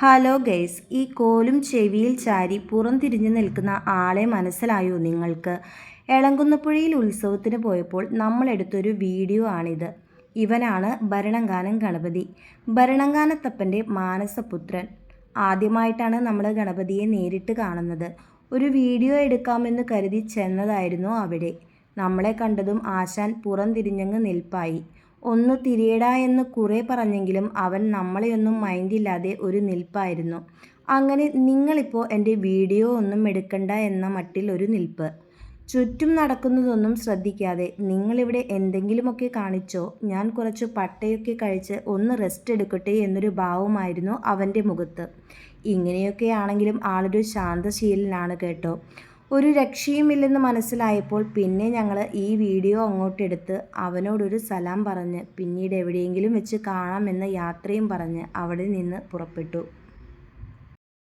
Hello guys ഈ കോലും ചെവിയിൽ ചാരി പുറംതിരിഞ്ഞു നിൽക്കുന്ന ആളെ മനസ്സിലായോ നിങ്ങൾക്ക്? എളങ്കുന്നപ്പുഴയിൽ ഉത്സവത്തിന് പോയപ്പോൾ നമ്മളെടുത്തൊരു വീഡിയോ ആണിത്. ഇവനാണ് ഭരണങ്കാനം ഗണപതി. ഭരണങ്കാനത്തപ്പന്റെ മാനസപുത്രൻ. ആദ്യമായിട്ടാണ് നമ്മൾ ഗണപതിയെ നേരിട്ട് കാണുന്നത്. ഒരു വീഡിയോ എടുക്കാമെന്ന് കരുതി ചെന്നതായിരുന്നു അവിടെ. നമ്മളെ കണ്ടതും ആശാൻ പുറംതിരിഞ്ഞങ്ങ് നിൽപ്പായി. ഒന്ന് തിരിയടാ എന്ന് കുറേ പറഞ്ഞെങ്കിലും അവൻ നമ്മളെയൊന്നും മൈൻഡില്ലാതെ ഒരു നിൽപ്പായിരുന്നു. അങ്ങനെ നിങ്ങളിപ്പോൾ എന്റെ വീഡിയോ ഒന്നും എടുക്കണ്ട എന്ന മട്ടിൽ ഒരു നിൽപ്പ്. ചുറ്റും നടക്കുന്നതൊന്നും ശ്രദ്ധിക്കാതെ നിങ്ങളിവിടെ എന്തെങ്കിലുമൊക്കെ കാണിച്ചോ? ഞാൻ കുറച്ച് പട്ടയൊക്കെ കഴിച്ച് ഒന്ന് റെസ്റ്റ് എടുക്കട്ടെ എന്നൊരു ഭാവമായിരുന്നു അവന്റെ മുഖത്ത്. ഇങ്ങനെയൊക്കെ ഇങ്ങനെയൊക്കെയാണെങ്കിലും ആളൊരു ശാന്തശീലനാണ് കേട്ടോ. ഒരു രക്ഷയുമില്ലെന്ന് മനസ്സിലായപ്പോൾ പിന്നെ ഞങ്ങൾ ഈ വീഡിയോ അങ്ങോട്ടെടുത്ത് അവനോടൊരു സലാം പറഞ്ഞ് പിന്നീട് എവിടെയെങ്കിലും വെച്ച് കാണാമെന്ന യാത്രയും പറഞ്ഞ് അവിടെ നിന്ന് പുറപ്പെട്ടു.